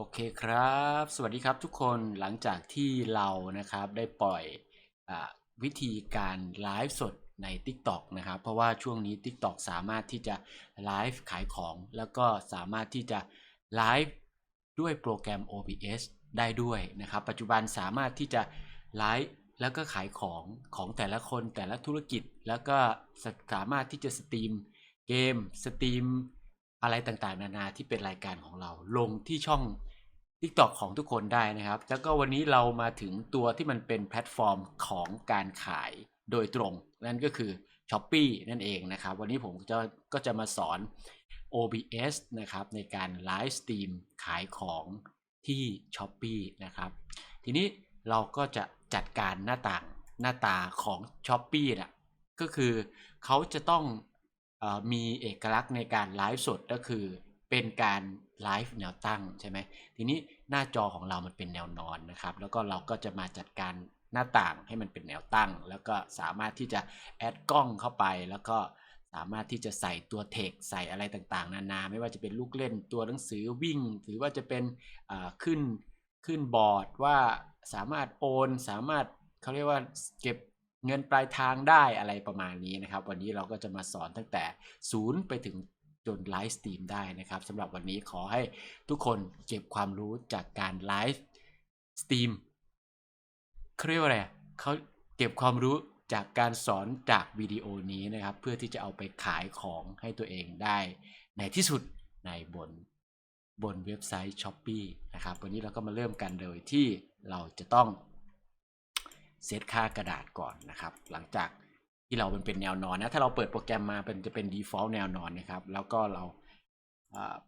โอเคครับ สวัสดีครับทุกคนหลังจากที่เรานะครับได้ปล่อยอวิธีการไลฟ์สดใน TikTok นะครับ เพราะว่าช่วงนี้ TikTok สามารถที่จะไลฟ์ขายของ แล้วก็สามารถที่จะไลฟ์ด้วยโปรแกรม OBS ได้ด้วยนะครับ ปัจจุบันสามารถที่จะไลฟ์แล้วก็ขายของของแต่ละคนแต่ละธุรกิจ แล้วก็สามารถที่จะสตรีมเกมสตรีม อะไรต่างๆ นานาที่เป็นรายการของเรา ลงที่ช่อง TikTok ของทุกคนได้นะครับ แล้วก็วันนี้เรามาถึงตัวที่มันเป็นแพลตฟอร์มของการขายโดยตรง นั่นก็คือ s h อ p e e นั่นเองนะครับ วันนี้ผมจะก็จะมาสอน OBS นะครับในการไลฟ์สตรีมขายของที่ s h อ p e e นะครับทีนี้เราก็จะจัดการหน้าต่างหน้าตาของ s h อ p e e น่ะก็คือเขาจะต้อง มีเอกลักษณ์ในการไลฟ์สดก็คือเป็นการไลฟ์แนวตั้งใช่ไหมทีนี้หน้าจอของเรามันเป็นแนวนอนนะครับ แล้วก็เราก็จะมาจัดการหน้าต่างให้มันเป็นแนวตั้ง แล้วก็สามารถที่จะแอดกล้องเข้าไป แล้วก็สามารถที่จะใส่ตัวเทคใส่อะไรต่างๆ นานา ไม่ว่าจะเป็นลูกเล่นตัวหนังสือวิ่ง หรือว่าจะเป็นขึ้นขึ้นบอร์ดว่าสามารถโอน สามารถเขาเรียกว่าเก็บ เงินปลายทางได้อะไรประมาณนี้นะครับ วันนี้เราก็จะมาสอนตั้งแต่ศูนย์ไปถึงจนไลฟ์สตรีมได้นะครับสำหรับวันนี้ขอให้ทุกคนเก็บความรู้จากการไลฟ์สตรีมเขาเรียกว่าอะไรเขาเก็บความรู้จากการสอนจากวิดีโอนี้นะครับ เพื่อที่จะเอาไปขายของให้ตัวเองได้ในที่สุดในบนบนเว็บไซต์ s h อ p e e นะครับ วันนี้เราก็มาเริ่มกันโดยที่เราจะต้อง เซตค่ากระดาษก่อนนะครับ หลังจากที่เราเป็นเป็นแนวนอนนะ ถ้าเราเปิดโปรแกรมมาเป็นจะเป็น default แนวนอนนะครับ แล้วก็เรา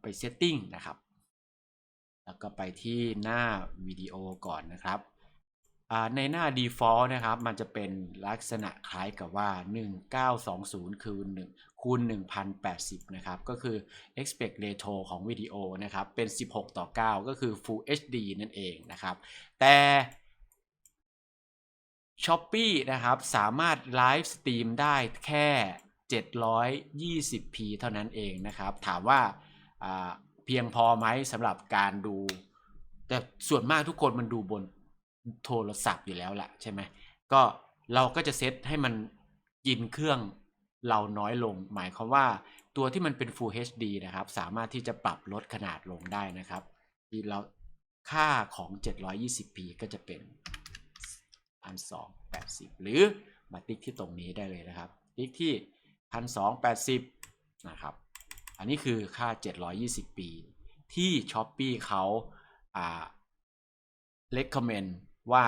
ไป setting นะครับ แล้วก็ไปที่หน้าวิดีโอก่อนนะครับในหน้า default นะครับ มันจะเป็นลักษณะคล้ายกับว่า 1920คูณ1คูณ 1080 นะครับ ก็คือ aspect ratio ของวิดีโอนะครับ เป็น 16 ต่อ 9 ก็คือ full HD นั่นเองนะครับ แต่ ช้อปปีนะครับ สามารถไลฟ์สตรีมได้แค่ 720p เท่านั้นเองนะครับ ถามว่าอ่าเพียงพอไหมสำหรับการดู แต่ส่วนมากทุกคนมันดูบนโทรศัพท์อยู่แล้วแหละใช่ไหมก็เราก็จะเซตให้มันกินเครื่องเราน้อยลง หมายความว่าตัวที่มันเป็น Full HD นะครับ สามารถที่จะปรับลดขนาดลงได้นะครับที่เราค่าของ 720p ก็จะเป็น พันสองแปดสิบหรือมาติ๊กที่ตรงนี้ได้เลยนะครับ ติ๊กที่พันสองแปดสิบนะครับ อันนี้คือค่า 720 ปี ที่ s h อ p e e เขาอ่า recommend ว่า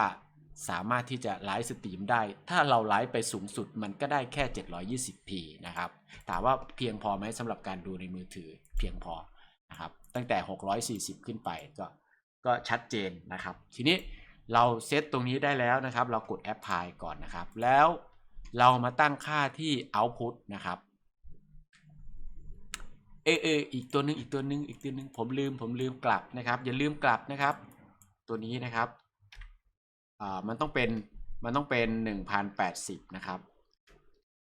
สามารถที่จะไลฟ์สตรีมได้ ถ้าเราไลฟ์ไปสูงสุดมันก็ได้แค่ 720p นะครับ ถามว่าเพียงพอไหมสำหรับการดูในมือถือเพียงพอนะครับ ตั้งแต่ 640 ขึ้นไปก็ก็ชัดเจนนะครับ ทีนี้ เราเซตตรงนี้ได้แล้วนะครับ เรากด apply ก่อนนะครับ แล้วเรามาตั้งค่าที่ output นะครับ เออเออีกตัวหนึ่งอีกตัวหนึ่งอีกตัวหนึ่งผมลืมผมลืมกลับนะครับ อย่าลืมกลับนะครับ ตัวนี้นะครับอ่ามันต้องเป็นมันต้องเป็นหนึ่งพันแปดสิบนะครับ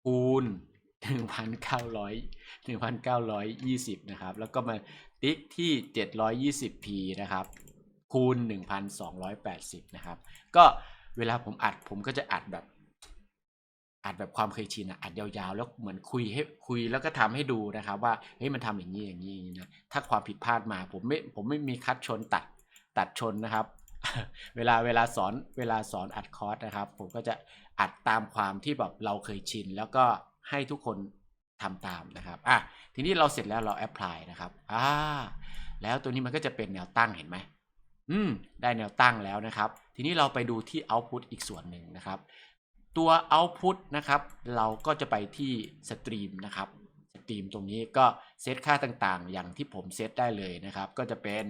คูณหนึ่งพันเก้าร้อยหนึ่งพันเก้าร้อยยี่สิบนะครับ แล้วก็มาติ๊กที่เจ็ดร้อยยี่สิบ p นะครับ คูณ 1,280 นะครับ ก็เวลาผมอัดผมก็จะอัดแบบอัดแบบความเคยชินอะอัดยาวๆ แล้วเหมือนคุยให้คุยแล้วก็ทำให้ดูนะครับ ว่าเฮ้ยมันทำอย่างนี้อย่างนี้อย่างนี้นะถ้าความผิดพลาดมาผมไม่ผมไม่มีคัดชนตัดตัดชนนะครับ เวลาเวลาสอนเวลาสอนอัดคอร์สนะครับ ผมก็จะอัดตามความที่แบบเราเคยชิน แล้วก็ให้ทุกคนทำตามนะครับอะทีนี้เราเสร็จแล้วเราแอพพลายนะครับอ่าแล้วตัวนี้มันก็จะเป็นแนวตั้งเห็นไหม อืมได้แนวตั้งแล้วนะครับ ทีนี้เราไปดูที่ output อีกส่วนหนึ่งนะครับ ตัว output นะครับ เราก็จะไปที่สตรีมนะครับสตรีมตรงนี้ก็เซตค่าต่างๆ อย่างที่ผมเซตได้เลยนะครับ ก็จะเป็น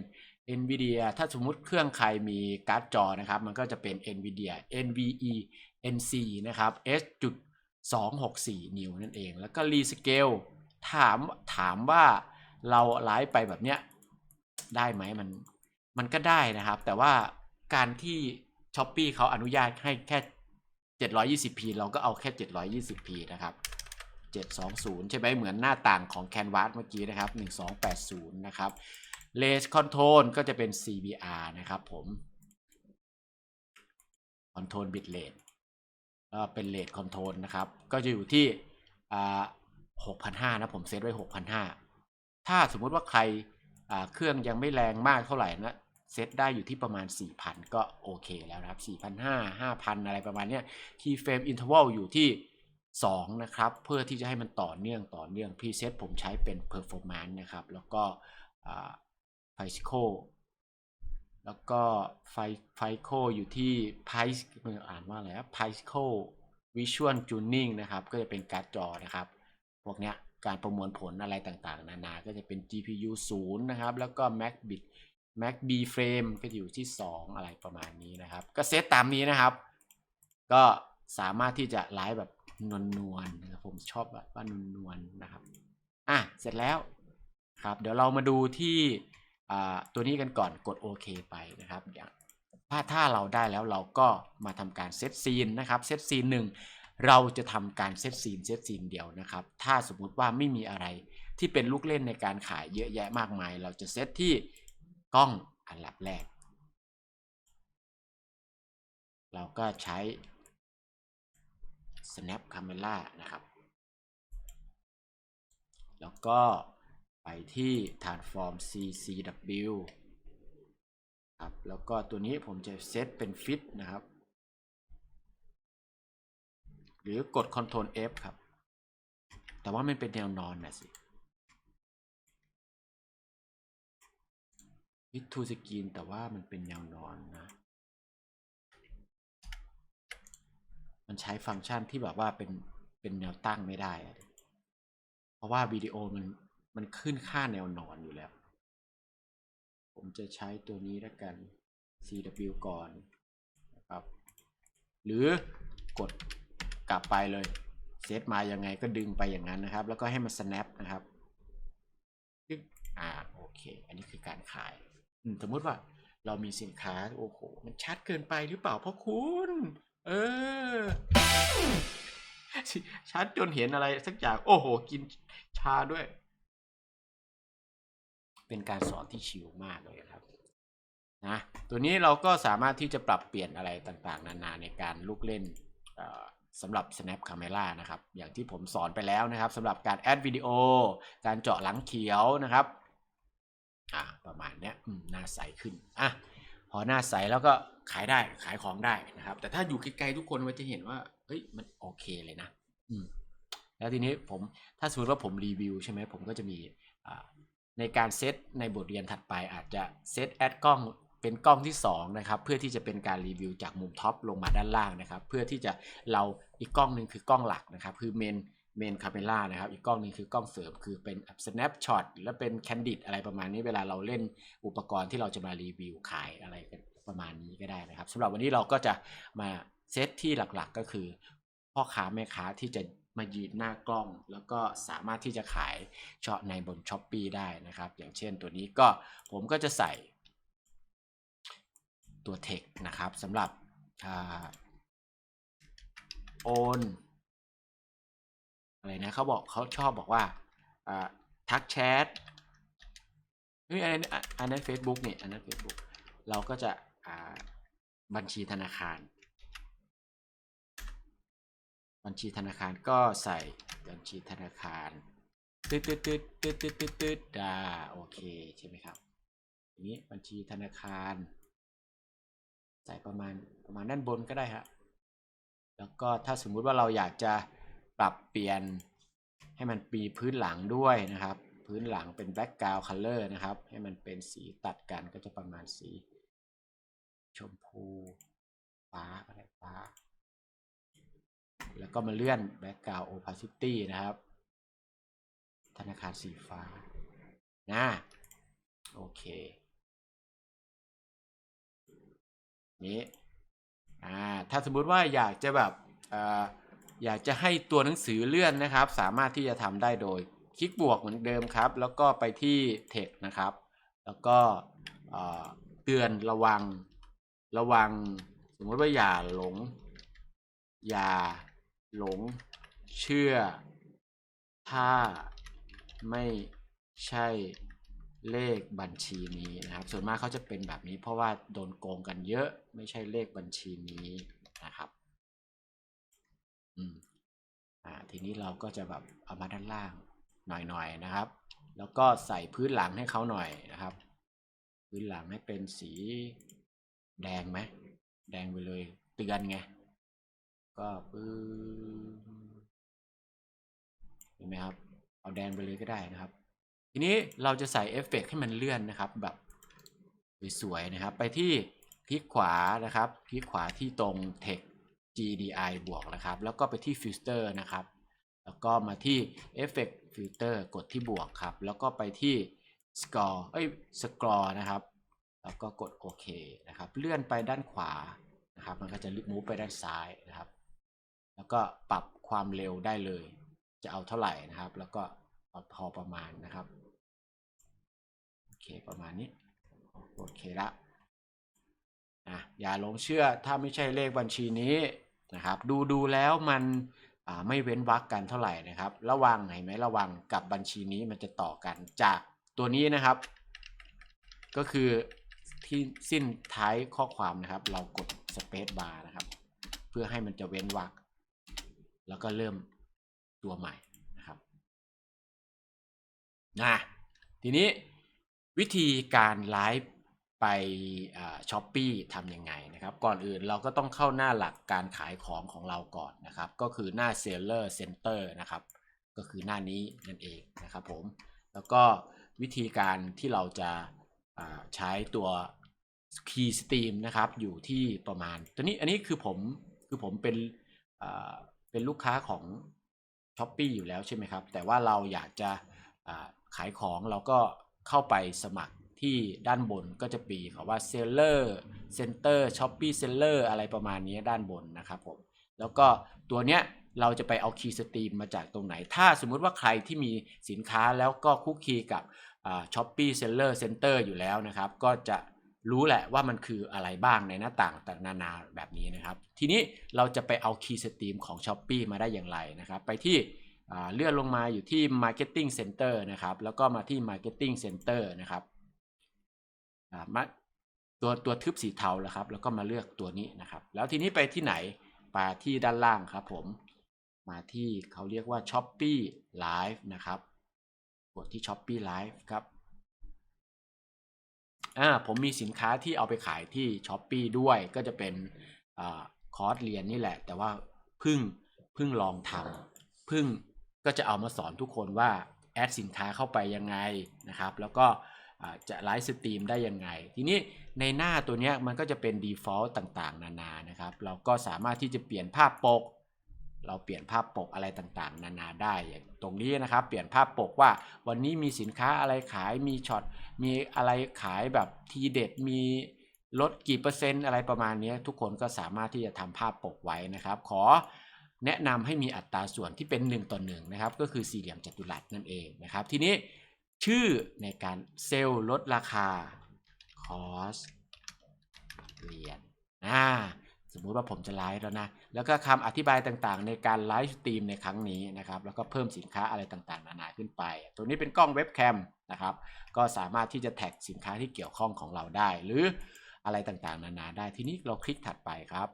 NVIDIA ถ้าสมมุติเครื่องใครมีการ์ดจอนะครับ มันก็จะเป็น NVIDIA NVE NC นะครับ S.264 นิ้วนั่นเอง แล้วก็ Rescale ถามถามว่าเราไลฟ์ไปแบบเนี้ยได้ไหมมัน มันก็ได้นะครับ แต่ว่าการที่ s h อ p e e เขาอนุญาตให้แค่ 720p เราก็เอาแค่ 720p นะครับ 720 ใช่ไหมเหมือนหน้าต่างของ Canvas เมื่อกี้นะครับ 1280 นะครับ Range Control ก็จะเป็น CBR นะครับผม Control Bit Rate ก็เป็น Rate Control นะครับ ก็จะอยู่ที่6,500 นะ ผมเซตไว้ 6,500 ถ้าสมมุติว่าใครเครื่องยังไม่แรงมากเท่าไหร่นะ เซตได้อยู่ที่ประมาณ 4,000 ก็โอเคแล้วนะครับ 4,500 5,000 อะไรประมาณเนี้ย Key Frame Interval อยู่ที่ 2 นะครับ เพื่อที่จะให้มันต่อเนื่องต่อเนื่อง Preset ผมใช้เป็น Performance นะครับ แล้วก็อ่าไฟโคแล้วก็ไฟไฟโคอยู่ที่ไพส์มันอ่านว่าอะไรครับไพโควิชวลจูนิ่งนะครับ ก็จะเป็นการ์ดจอนะครับ พวกเนี้ยการประมวลผลอะไรต่างๆ นานา ก็จะเป็น GPU 0 นะครับ แล้วก็ Mac bit Mac B frame ก็อยู่ที่ 2 อะไรประมาณนี้นะครับ ก็เซตตามนี้นะครับ ก็สามารถที่จะไลฟ์แบบนวลๆนะครับผมชอบแบบว่านวลๆนะครับอะเสร็จแล้วครับ เดี๋ยวเรามาดูที่อ่าตัวนี้กันก่อนกดโอเคไปนะครับอย่างถ้าถ้าเราได้แล้วเราก็มาทำการเซตซีนนะครับเซตซีนหนึ่งเราจะทำการเซตซีนเซตซีนเดียวนะครับ ถ้าสมมติว่าไม่มีอะไรที่เป็นลูกเล่นในการขายเยอะแยะมากมาย เราจะเซตที่ กล้องอันดับแรก เราก็ใช้ snap camera นะครับ แล้วก็ไปที่ transform ccw ครับ แล้วก็ตัวนี้ผมจะเซตเป็น fit นะครับ หรือกด Ctrl F ครับ แต่ว่ามันเป็นแนวนอนนะสิ fit to screen แต่ว่ามันเป็นแนวนอนนะ มันใช้ฟังก์ชันที่แบบว่าเป็นเป็นแนวตั้งไม่ได้ เพราะว่าวิดีโอมันมันขึ้นค่าแนวนอนอยู่แล้ว ผมจะใช้ตัวนี้แล้วกัน CW ก่อนนะครับ หรือกดกลับไปเลยเซตมายังไงก็ดึงไปอย่างนั้นนะครับ แล้วก็ให้มัน snap นะครับอ่าโอเค อันนี้คือการขาย สมมุติว่าเรามีสินค้าโอ้โหมันชัดเกินไปหรือเปล่าพ่อคุณ เออ ชัดจนเห็นอะไรสักอย่าง โอ้โห กินชาด้วย เป็นการสอนที่ชิลมากเลยครับนะตัวนี้เราก็สามารถที่จะปรับเปลี่ยนอะไรต่างๆ นานาในการลูกเล่นสำหรับ snap camera นะครับ อย่างที่ผมสอนไปแล้วนะครับสำหรับการแอดวิดีโอ การเจาะหลังเขียวนะครับ ประมาณเนี้ยอืมหน้าใสขึ้นอะพอหน้าใสแล้วก็ขายได้ขายของได้นะครับ แต่ถ้าอยู่ไกลๆทุกคนมันจะเห็นว่าเฮ้ยมันโอเคเลยนะ อืมแล้วทีนี้ผมถ้าสมมติว่าผมรีวิวใช่ไหมผมก็จะมีในการเซตในบทเรียนถัดไปอาจจะเซตแอดกล้องเป็นกล้องที่2นะครับเพื่อที่จะเป็นการรีวิวจากมุมท็อปลงมาด้านล่างนะครับ เพื่อที่จะเราอีกกล้องหนึ่งคือกล้องหลักนะครับ คือเมน เมนคาเมล่านะครับ อีกกล้องหนึงคือกล้องเสริมคือเป็น snapshot และเป็น candid อะไรประมาณนี้เวลาเราเล่นอุปกรณ์ที่เราจะมารีวิวขายอะไรกันประมาณนี้ก็ได้นะครับสำหรับวันนี้เราก็จะมาเซตที่หลักๆก็คือ พ่อค้าแม่ค้าที่จะมายืนหน้ากล้อง แล้วก็สามารถที่จะขายเฉพาะในบน s h อ p e e ได้นะครับ อย่างเช่นตัวนี้ก็ผมก็จะใส่ตัว text นะครับสำหรับโอน อะไรนะเขาบอกเขาชอบบอกว่าทักแชทอันนั้นอันนั้น Facebook นี่ยอันนั้น Facebook เราก็จะบัญชีธนาคาร บัญชีธนาคารก็ใส่บัญชีธนาคารตืดตืดตืดตืดตืดตืดตืดอ่าโอเคใช่ไหมครับอย่างนี้บัญชีธนาคาร ใส่ประมาณประมาณด้านบนก็ได้ฮะแล้วก็ถ้าสมมุติว่าเราอยากจะ ปรับเปลี่ยนให้มันปีพื้นหลังด้วยนะครับ พื้นหลังเป็น background color นะครับ ให้มันเป็นสีตัดกันก็จะประมาณสี ชมพูฟ้าอะไรฟ้า แล้วก็มาเลื่อน background opacity นะครับ ธนาคารสีฟ้านะโอเค นี้อ่าถ้าสมมุติว่าอยากจะแบบอ่อ อยากจะให้ตัวหนังสือเลื่อนนะครับ สามารถที่จะทำได้โดย คลิกบวกเหมือนเดิมครับ แล้วก็ไปที่ text นะครับ แล้วก็เตือนระวังระวัง สมมติว่าอย่าหลง อย่าหลงเชื่อ ถ้าไม่ใช่เลขบัญชีนี้นะครับ ส่วนมากเขาจะเป็นแบบนี้เพราะว่าโดนโกงกันเยอะไม่ใช่เลขบัญชีนี้นะครับ อืมอ่าทีนี้เราก็จะแบบเอามาด้านล่างหน่อยๆนะครับ แล้วก็ใส่พื้นหลังให้เขาหน่อยนะครับ พื้นหลังให้เป็นสีแดงไหมแดงไปเลยเตือนไงก็ปื้เห็นไหมครับ เอาแดงไปเลยก็ได้นะครับ ทีนี้เราจะใส่เอฟเฟกต์ให้มันเลื่อนนะครับ แบบสวยๆนะครับ ไปที่คลิกขวานะครับ คลิกขวาที่ตรง text GDI บวกนะครับ แล้วก็ไปที่ filter นะครับ แล้วก็มาที่ effect filter กดที่บวกครับ แล้วก็ไปที่ score เอ้ย scroll นะครับ แล้วก็กดโอเคนะครับ เลื่อนไปด้านขวานะครับ มันก็จะมูฟไปด้านซ้ายนะครับ แล้วก็ปรับความเร็วได้เลย จะเอาเท่าไหร่นะครับ แล้วก็เอาพอประมาณนะครับ โอเค ประมาณนี้ โอเคละนะอย่าหลงเชื่อถ้าไม่ใช่เลขบัญชีนี้ นะครับ ดูดูแล้วมันไม่เว้นวรรคกันเท่าไหร่นะครับ ระวังเห็นไหมระวังกับบัญชีนี้มันจะต่อกันจากตัวนี้นะครับ ก็คือที่สิ้นท้ายข้อความนะครับ เรากด space bar นะครับ เพื่อให้มันจะเว้นวรรคแล้วก็เริ่มตัวใหม่นะครับนะทีนี้วิธีการไลฟ์ ไปช้อปปี้ทำยังไงนะครับ ก่อนอื่นเราก็ต้องเข้าหน้าหลักการขายของของเราก่อนนะครับ ก็คือหน้า Seller Center นะครับ ก็คือหน้านี้นั่นเองนะครับผม แล้วก็วิธีการที่เราจะใช้ตัว Key Stream นะครับ อยู่ที่ประมาณ ตัวนี้อันนี้คือผมคือผมเป็นเป็นลูกค้าของ s h อ p e e อยู่แล้วใช่ไหมครับ แต่ว่าเราอยากจะขายของเราก็เข้าไปสมัคร ที่ด้านบนก็จะปีเขาว่า Seller Center Shopee Seller อะไรประมาณนี้ด้านบนนะครับผมแล้วก็ตัวเนี้ยเราจะไปเอาคีย์สตรีมมาจากตรงไหน ถ้าสมมุติว่าใครที่มีสินค้าแล้วก็คุกคีกับช้อปปี้เซลเลอร์เซ็นเตอร์อยู่แล้วนะครับ ก็จะรู้แหละว่ามันคืออะไรบ้างในหน้าต่างต่างนานาแบบนี้นะครับ ทีนี้เราจะไปเอาคีย์สตรีมของ s h อ p e e มาได้อย่างไรนะครับ ไปที่เลื่อนลงมาอยู่ที่ Marketing Center นะครับ แล้วก็มาที่ Marketing Center นะครับ ตัวตัวทึบสีเทาแล้วครับ แล้วก็มาเลือกตัวนี้นะครับ แล้วทีนี้ไปที่ไหนไปที่ด้านล่างครับผม มาที่เขาเรียกว่า Shopee Live นะครับ กดที่ Shopee Live ครับอ่าผมมีสินค้าที่เอาไปขายที่ Shopee ด้วยก็จะเป็นอคอร์สเรียนนี่แหละ แต่ว่าพึ่งพึ่งลองทำพึ่งก็จะเอามาสอนทุกคนว่าแอดสินค้าเข้าไปยังไงนะครับ แล้วก็ จะไลฟ์สตรีมได้ยังไง ทีนี้ในหน้าตัวนี้มันก็จะเป็น default ต่างๆ นานานะครับ เราก็สามารถที่จะเปลี่ยนภาพปก เราเปลี่ยนภาพปกอะไรต่างๆ นานาได้อย่างตรงนี้นะครับ เปลี่ยนภาพปกว่าวันนี้มีสินค้าอะไรขายมีช็อตมีอะไรขายแบบทีเด็ดมีลดกี่เปอร์เซ็นต์อะไรประมาณนี้ทุกคนก็สามารถที่จะทำภาพปกไว้นะครับ ขอแนะนำให้มีอัตราส่วนที่เป็น 1 ต่อ 1 นะครับ ก็คือสี่เหลี่ยมจัตุรัสนั่นเองนะครับ ทีนี้ ชื่อในการเซลล์ลดราคาคอสเรียนอ่าสมมุติว่าผมจะไลฟ์แล้วนะ แล้วก็คำอธิบายต่างๆ ในการไลฟ์สตรีมในครั้งนี้นะครับ แล้วก็เพิ่มสินค้าอะไรต่างๆ นานาขึ้นไป ตัวนี้เป็นกล้องเว็บแคมนะครับ ก็สามารถที่จะแท็กสินค้าที่เกี่ยวข้องของเราได้ หรืออะไรต่างๆ นานาได้ ทีนี้เราคลิกถัดไปครับ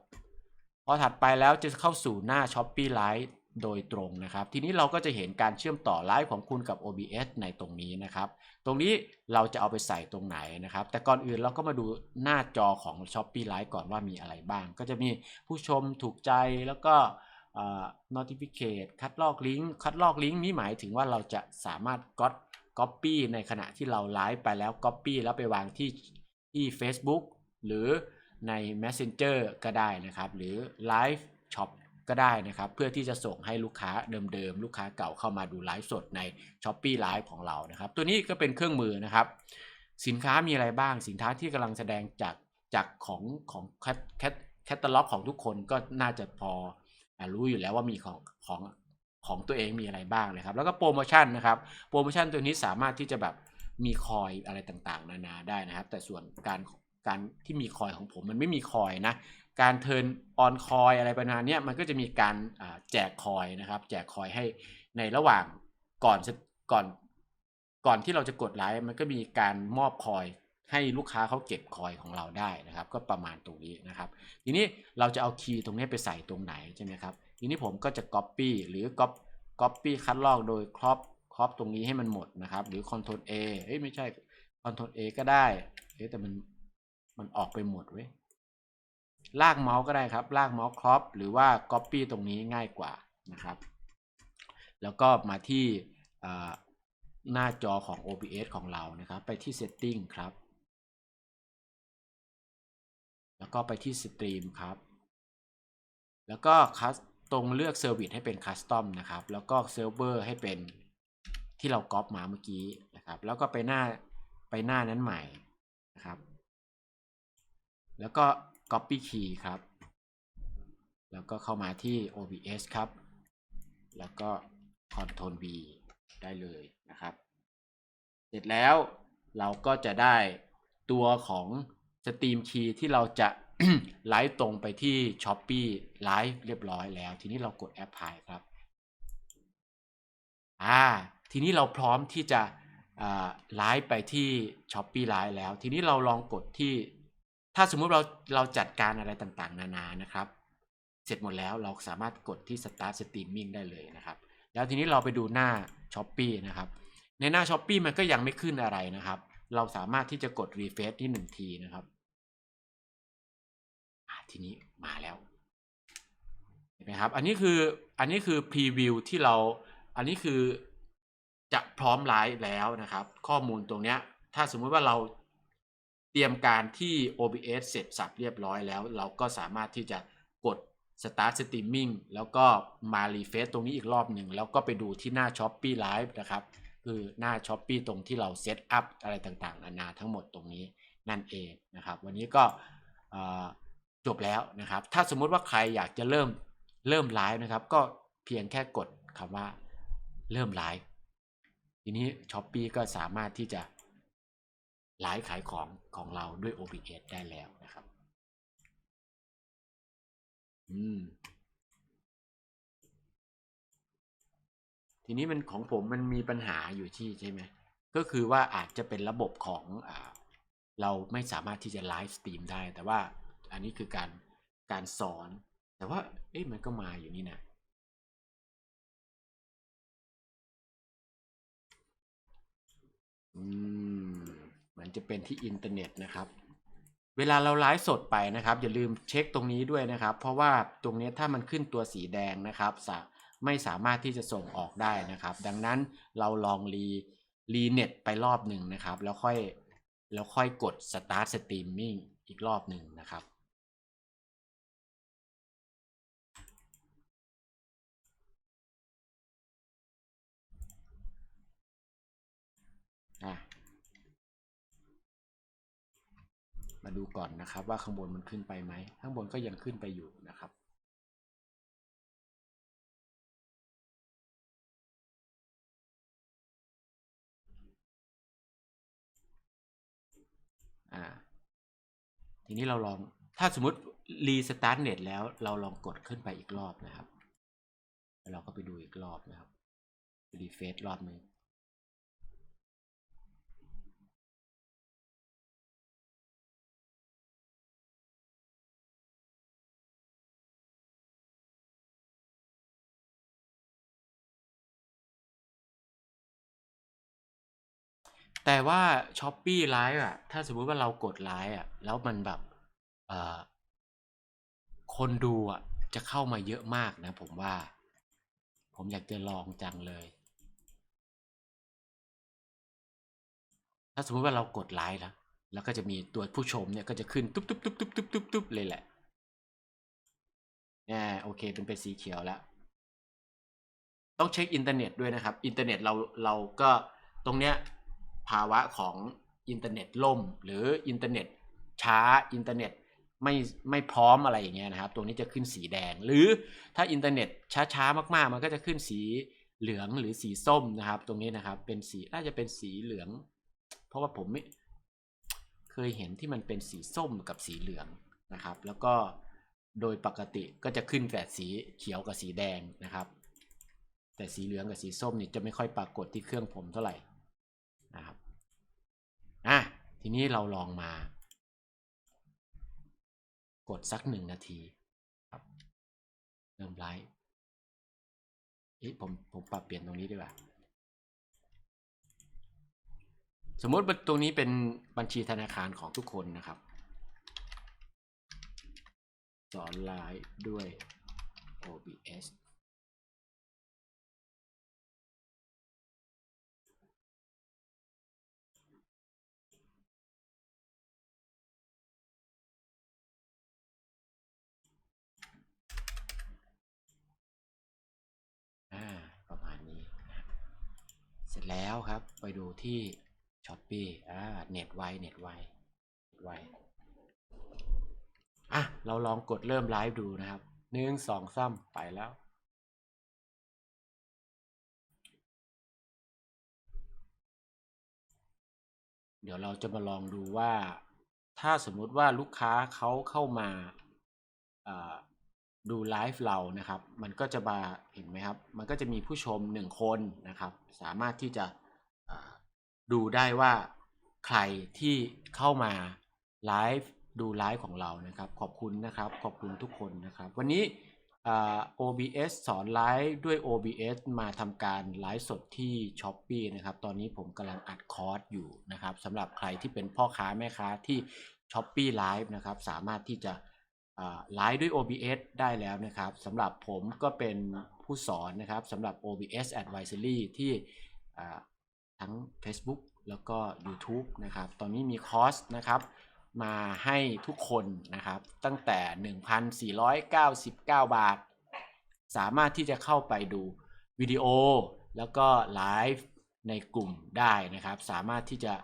พอถัดไปแล้วจะเข้าสู่หน้า Shopee Live โดยตรงนะครับ ทีนี้เราก็จะเห็นการเชื่อมต่อไลฟ์ของคุณกับ OBS ในตรงนี้นะครับ ตรงนี้เราจะเอาไปใส่ตรงไหนนะครับ แต่ก่อนอื่นเราก็มาดูหน้าจอของ Shopee Live ก่อนว่ามีอะไรบ้าง ก็จะมีผู้ชมถูกใจแล้วก็ notificate คัดลอกลิงก์คัดลอกลิงก์นี้หมายถึงว่าเราจะสามารถก๊อป copy ในขณะที่เราไลฟ์ไปแล้ว copy แล้วไปวางที่ที่ Facebook หรือใน Messenger ก็ได้นะครับ หรือ Live Shop ก็ได้นะครับ เพื่อที่จะส่งให้ลูกค้าเดิมๆ ลูกค้าเก่าเข้ามาดูไลฟ์สดใน s h อ p e e Live ของเรานะครับ ตัวนี้ก็เป็นเครื่องมือนะครับ สินค้ามีอะไรบ้างสินค้าที่กำลังแสดงจากจากของของแคทแคทแคตตาล็อกของทุกคนก็น่าจะพอรู้อยู่แล้วว่ามีของของของตัวเองมีอะไรบ้างนะครับ แล้วก็โปรโมชั่นนะครับ โปรโมชั่นตัวนี้สามารถที่จะแบบมีคอยอะไรต่างๆ นานาได้นะครับ แต่ส่วนการการที่มีคอยของผมมันไม่มีคอยนะ การเทิร์นออนคอยอะไรประมาณนี้มันก็จะมีการแจกคอยนะครับ แจกคอยให้ในระหว่างก่อนก่อนก่อนที่เราจะกดไลค์มันก็มีการมอบคอยให้ลูกค้าเขาเก็บคอยของเราได้นะครับ ก็ประมาณตรงนี้นะครับ ทีนี้เราจะเอาคีย์ตรงนี้ไปใส่ตรงไหนใช่ไหมครับทีนี้ผมก็จะ Copy หรือ Copy Copy คัดลอกโดยครอบครอบตรงนี้ให้มันหมดนะครับ หรือ Ctrl A เอ้ยไม่ใช่ Ctrl A ก็ได้เอ้แต่มันมันออกไปหมดเว้ย ลากเมาส์ก็ได้ครับ ลากเมาส์ครอปหรือว่า Copy ตรงนี้ง่ายกว่านะครับ แล้วก็มาที่หน้าจอของ OBS ของเรานะครับ ไปที่ Setting ครับ แล้วก็ไปที่ Stream ครับ แล้วก็คัสตรงเลือก Service ให้เป็น Custom นะครับ แล้วก็ Server ให้เป็นที่เราก๊อปมาเมื่อกี้นะครับ แล้วก็ไปหน้าไปหน้านั้นใหม่นะครับ แล้วก็ Copy Key ครับ แล้วก็เข้ามาที่ OBS ครับ แล้วก็ Ctrl V ได้เลยนะครับ เสร็จแล้วเราก็จะได้ตัวของ Steam Key ที่เราจะไลฟ์ตรงไปที่ Shopee ไลฟ์เรียบร้อยแล้ว ทีนี้เรากด Apply ครับอ่าทีนี้เราพร้อมที่จะไลฟ์ไปที่ Shopee ไลฟ์แล้ว ทีนี้เราลองกดที่ ถ้าสมมุติเราเราจัดการอะไรต่างๆ นานานะครับ เสร็จหมดแล้วเราสามารถกดที่ Start Streaming ได้เลยนะครับ แล้วทีนี้เราไปดูหน้า Shopee นะครับ ในหน้า Shopee มันก็ยังไม่ขึ้นอะไรนะครับ เราสามารถที่จะกด refresh ที่1ทีนะครับทีนี้มาแล้วเห็นไหมครับ อันนี้คืออันนี้คือ preview ที่เราอันนี้คือจะพร้อมไลฟ์แล้วนะครับ ข้อมูลตรงเนี้ยถ้าสมมุติว่าเรา เตรียมการที่ OBS เสร็จสับเรียบร้อยแล้ว เราก็สามารถที่จะกด Start Streaming แล้วก็มา refresh ตรงนี้อีกรอบหนึ่ง แล้วก็ไปดูที่หน้า Shopee Live นะครับ คือหน้า Shopee ตรงที่เราเซตอัพอะไรต่างๆนานาทั้งหมดตรงนี้นั่นเองนะครับ วันนี้ก็จบแล้วนะครับ ถ้าสมมุติว่าใครอยากจะเริ่มเริ่มไลฟ์นะครับ ก็เพียงแค่กดคำว่าเริ่มไลฟ์ทีนี้ Shopee ก็สามารถที่จะ ไลฟ์ขายของของเราด้วย OBS ได้แล้วนะครับ อืม ทีนี้มันของผมมันมีปัญหาอยู่ที่ใช่ไหม ก็คือว่าอาจจะเป็นระบบของอเราไม่สามารถที่จะไลฟ์สตรีมได้ แต่ว่าอันนี้คือการการสอน แต่ว่า เอ๊ะมันก็มาอยู่นี่นะอืม มือนจะเป็นที่อินเทอร์เน็ตนะครับ เวลาเราไลฟ์สดไปนะครับ อย่าลืมเช็คตรงนี้ด้วยนะครับ เพราะว่าตรงนี้ถ้ามันขึ้นตัวสีแดงนะครับไม่สามารถที่จะส่งออกได้นะครับ ดังนั้นเราลองรีรีเน็ตไปรอบหนึ่งนะครับ แล้วค่อยแล้วค่อยกด start streaming อีกรอบหนึ่งนะครับ อะ มาดูก่อนนะครับว่าข้างบนมันขึ้นไปไหม ข้างบนก็ยังขึ้นไปอยู่นะครับอ่าทีนี้เราลองถ้าสมมติรีสตาร์ทเน็ตแล้วเราลองกดขึ้นไปอีกรอบนะครับ แล้วเราก็ไปดูอีกรอบนะครับรีเฟซรอบหนึ่ง แต่ว่า Shopee Live อะ ถ้าสมมุติว่าเรากดไลฟ์อะ แล้วมันแบบเออคนดูอะ จะเข้ามาเยอะมากนะ ผมว่า ผมอยากจะลองจังเลย ถ้าสมมุติว่าเรากดไลฟ์แล้วแล้วก็จะมีตัวผู้ชมเนี่ยก็จะขึ้นตุ๊บตุ๊บตุ๊บตุ๊บตุ๊บตุ๊บตุ๊บเลยแหละแน่โอเคเป็นเป็นสีเขียวแล้ว ต้องเช็คอินเทอร์เน็ตด้วยนะครับ อินเทอร์เน็ตเราเราก็ตรงเนี้ย ภาวะของอินเทอร์เน็ตล่ม หรืออินเทอร์เน็ตช้าอินเทอร์เน็ตไม่ไม่พร้อมอะไรอย่างเงี้ยนะครับตรงนี้จะขึ้นสีแดง หรือถ้าอินเทอร์เน็ตช้าๆมากๆ มันก็จะขึ้นสีเหลืองหรือสีส้มนะครับ ตรงนี้นะครับ เป็นสีน่าจะเป็นสีเหลือง เพราะว่าผมไม่เคยเห็นที่มันเป็นสีส้มกับสีเหลืองนะครับ แล้วก็โดยปกติก็จะขึ้นแต่สีเขียวกับสีแดงนะครับ แต่สีเหลืองกับสีส้มนี่จะไม่ค่อยปรากฏที่เครื่องผมเท่าไหร่ นะครับอะทีนี้เราลองมา กดสักหนึ่งนาทีครับเริ่มไลฟ์เอ๊ะผมผมปรับเปลี่ยนตรงนี้ดีกว่าสมมติตรงนี้เป็นบัญชีธนาคารของทุกคนนะครับ สอนไลฟ์ด้วย OBS อ่าประมาณนี้นะเส ร็จแล้วครับ ไปดูที่ s h อ p e e อ่าเน็ตไวเน็ตไวเน็ตไวอะ เราลองกดเริ่มไลฟ์ดูนะครับหนึ่งสองซ้ำไปแล้ว เดี๋ยวเราจะมาลองดูว่า ถ้าสมมุติว่าลูกค้าเขาเข้ามาอ่า ดูไลฟ์เรานะครับ มันก็จะมาเห็นไหมครับ มันก็จะมีผู้ชมหนึ่งคนนะครับ สามารถที่จะดูได้ว่าใครที่เข้ามาไลฟ์ดูไลฟ์ของเรานะครับ ขอบคุณนะครับ ขอบคุณทุกคนนะครับ วันนี้ OBS สอนไลฟ์ด้วย OBS มาทำการไลฟ์สดที่ s h อ p e e นะครับ ตอนนี้ผมกำลังอัดคอร์สอยู่นะครับสำหรับใครที่เป็นพ่อค้าแม่ค้าที่ s h อ p e e Live นะครับ สามารถที่จะ ไลฟ์ด้วย OBS ได้แล้วนะครับสำหรับผมก็เป็นผู้สอนนะครับสำหรับ OBS Advisory ที่ทั้ง Facebook แล้วก็ YouTube นะครับ ตอนนี้มีคอร์สนะครับมาให้ทุกคนนะครับ ตั้งแต่ 1,499 บาท สามารถที่จะเข้าไปดูวิดีโอ แล้วก็ไลฟ์ในกลุ่มได้นะครับ สามารถที่จะ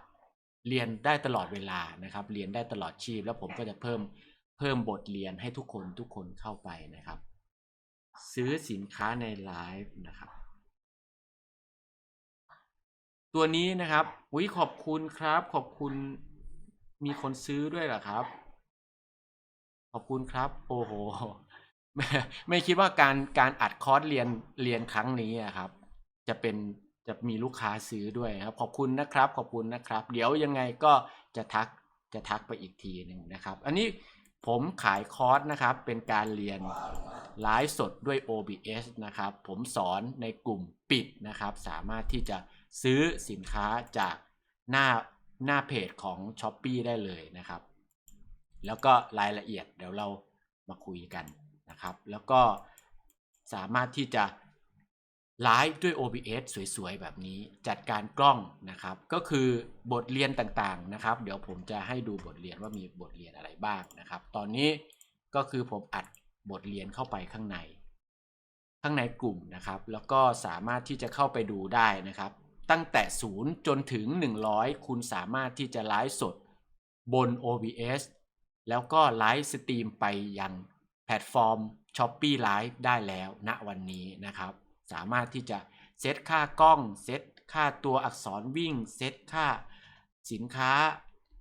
เรียนได้ตลอดเวลานะครับ เรียนได้ตลอดชีพ แล้วผมก็จะเพิ่ม เพิ่มบทเรียนให้ทุกคนทุกคนเข้าไปนะครับ ซื้อสินค้าในไลฟ์นะครับ ตัวนี้นะครับอุ้ยขอบคุณครับ ขอบคุณมีคนซื้อด้วยเหรอครับ ขอบคุณครับ โอ้โหไม่ไม่คิดว่าการการอัดคอร์สเรียนเรียนครั้งนี้อะครับ จะเป็นจะมีลูกค้าซื้อด้วยครับ ขอบคุณนะครับ ขอบคุณนะครับ เดี๋ยวยังไงก็จะทักจะทักไปอีกทีหนึ่งนะครับ อันนี้ ผมขายคอร์สนะครับ เป็นการเรียนไลฟ์สดด้วย OBS นะครับ ผมสอนในกลุ่มปิดนะครับ สามารถที่จะซื้อสินค้าจากหน้าหน้าเพจของ s h อ p e e ได้เลยนะครับ แล้วก็รายละเอียดเดี๋ยวเรามาคุยกันนะครับ แล้วก็สามารถที่จะ ไลฟ์ด้วย OBS สวยๆ แบบนี้จัดการกล้องนะครับ ก็คือบทเรียนต่างๆนะครับ เดี๋ยวผมจะให้ดูบทเรียนว่ามีบทเรียนอะไรบ้างนะครับ ตอนนี้ก็คือผมอัดบทเรียนเข้าไปข้างใน ข้างในกลุ่มนะครับ แล้วก็สามารถที่จะเข้าไปดูได้นะครับ ตั้งแต่ 0 จนถึง 100 คุณสามารถที่จะไลฟ์สดบน OBS แล้วก็ไลฟ์สตรีมไปยังแพลตฟอร์ม s h o p e e Live ได้แล้วณวันนี้นะครับ สามารถที่จะเซตค่ากล้อง เซตค่าตัวอักษรวิ่ง เซตค่าสินค้า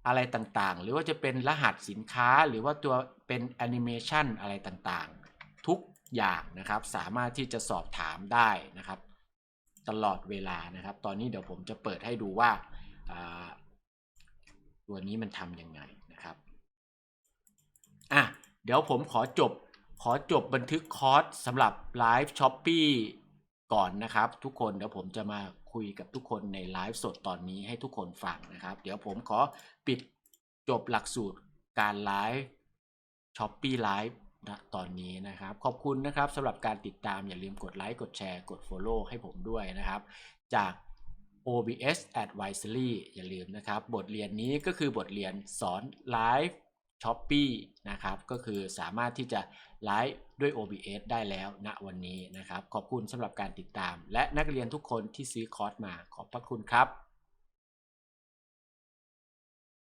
อะไรต่างๆ หรือว่าจะเป็นรหัสสินค้าหรือว่าตัวเป็นแอนิเมชันอะไรต่างๆ ทุกอย่างนะครับสามารถที่จะสอบถามได้นะครับ ตลอดเวลานะครับ ตอนนี้เดี๋ยวผมจะเปิดให้ดูว่าาตัวนี้มันทำยังไงนะครับอะเดี๋ยวผมขอจบขอจบบันทึกคอร์สสำหรับไลฟ์ช้อปปี้ ก่อนนะครับ ทุกคนเดี๋ยวผมจะมาคุยกับทุกคนในไลฟ์สดตอนนี้ให้ทุกคนฟังนะครับ เดี๋ยวผมขอปิดจบหลักสูตรการไลฟ์ช้อปปี้ไลฟ์นะตอนนี้นะครับ ขอบคุณนะครับสำหรับการติดตามอย่าลืมกดไลค์กดแชร์กด Follow ให้ผมด้วยนะครับ จาก OBS Advisory อย่าลืมนะครับ บทเรียนนี้ก็คือบทเรียนสอนไลฟ์ ช้อปปี้นะครับก็คือสามารถที่จะไลฟ์ด้วย OBS ได้แล้วณวันนี้นะครับ ขอบคุณสำหรับการติดตาม และนักเรียนทุกคนที่ซื้อคอร์สมาขอบพระคุณครับ